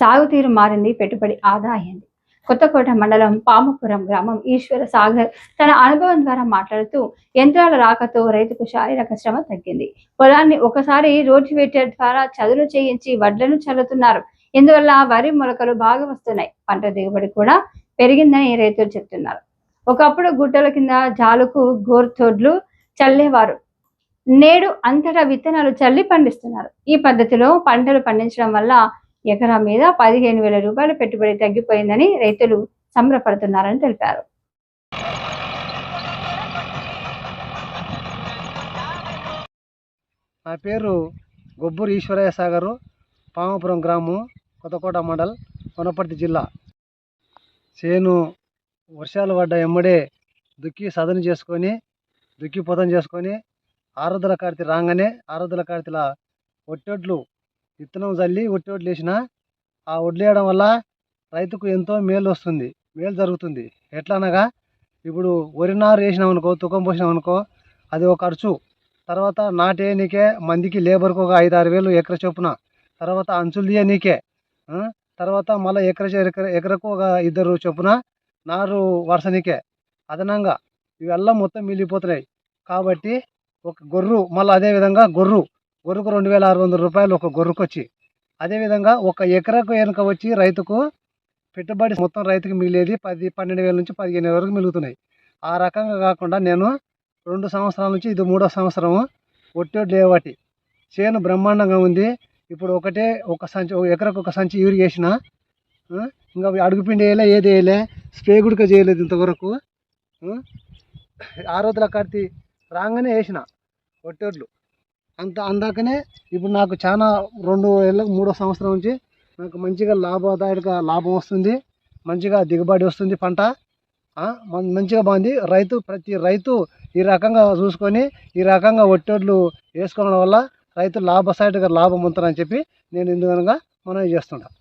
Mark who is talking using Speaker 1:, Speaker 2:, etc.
Speaker 1: సాగుతీరు మారింది పెట్టుబడి ఆదా అయింది కొత్తకోట మండలం పామపురం గ్రామం ఈశ్వర సాగర్ తన అనుభవం ద్వారా మాట్లాడుతూ యంత్రాల రాకతో రైతుకు శారీరక శ్రమ తగ్గింది. పొలాన్ని ఒకసారి రోటివేటర్ ద్వారా చదును చేయించి వడ్లను చల్లుతున్నారు. ఇందువల్ల వరి మొలకలు బాగా వస్తున్నాయి. పంట దిగుబడి కూడా పెరిగిందని రైతులు చెప్తున్నారు. ఒకప్పుడు గుట్టల కింద జాలుకు గోర్తోడ్లు చల్లేవారు. నేడు అంతటా విత్తనాలు చల్లి పండిస్తున్నారు. ఈ పద్ధతిలో పంటలు పండించడం వల్ల ఎకరా మీద పదిహేను వేల రూపాయల పెట్టుబడి తగ్గిపోయిందని రైతులు సంబరపడుతున్నారని తెలిపారు.
Speaker 2: నా పేరు గొబ్బూరు ఈశ్వరయ్య సాగరు పామపురం గ్రామం కొత్తకోట మండల్ కొనపర్తి జిల్లా. చేను వర్షాలు పడ్డ ఎమ్మడే దుక్కి సదను చేసుకొని దుక్కి పొదం చేసుకొని ఆరుదల కార్తీ రాగానే ఆరుదల కార్తీల ఒట్టొడ్లు విత్తనం చల్లి ఒట్టొడ్లు వేసిన ఆ వడ్లు వేయడం వల్ల రైతుకు ఎంతో మేలు వస్తుంది మేలు జరుగుతుంది. ఎట్లా అనగా ఇప్పుడు వరి నారు వేసినాం అనుకో తుకం పోసినాం అనుకో అది ఒక ఖర్చు తర్వాత నాటేయనీకే మందికి లేబర్కి ఒక ఐదు ఆరు వేలు ఎకర చొప్పున. తర్వాత అంచులు తీయనీకే తర్వాత మళ్ళీ ఎకర ఎకరకు ఒక ఇద్దరు చొప్పున నారు వరుసనికే అదనంగా ఇవెల్లా మొత్తం మిగిలిపోతున్నాయి. కాబట్టి ఒక గొర్రు మళ్ళీ అదేవిధంగా గొర్రు. గొర్రెకు రెండు వేల ఆరు వందల రూపాయలు ఒక గొర్రెకు వచ్చి అదేవిధంగా ఒక ఎకరకు వెనుక వచ్చి రైతుకు పెట్టుబడి మొత్తం రైతుకు మిగిలేది పది పన్నెండు వేల నుంచి పదిహేను వేల వరకు మిగులుతున్నాయి. ఆ రకంగా కాకుండా నేను రెండు సంవత్సరాల నుంచి ఇది మూడో సంవత్సరము ఒట్టొడ్లు లేవాటి చేను బ్రహ్మాండంగా ఉంది. ఇప్పుడు ఒకటే ఒక సంచి ఒక ఎకరకు ఒక సంచి యూరి వేసిన ఇంకా అడుగుపిండి వేయలే ఏది వేయలే స్ప్రే గుడిక చేయలేదు ఇంతవరకు. ఆ, రోజుల కాడితి రాగానే వేసిన ఒట్టొడ్లు. అంత అందాకనే ఇప్పుడు నాకు చాలా రెండు ఏళ్ళకు మూడో సంవత్సరం నుంచి నాకు మంచిగా లాభదాయక లాభం వస్తుంది. మంచిగా దిగుబడి వస్తుంది పంట. మంచిగా బాగుంది. రైతు ప్రతి రైతు ఈ రకంగా చూసుకొని ఈ రకంగా ఒట్టొడ్లు వేసుకోవడం వల్ల రైతు లాభసాటిగా లాభం ఉంటుందని చెప్పి నేను ఇందుకనగా మనం చేస్తుంటాను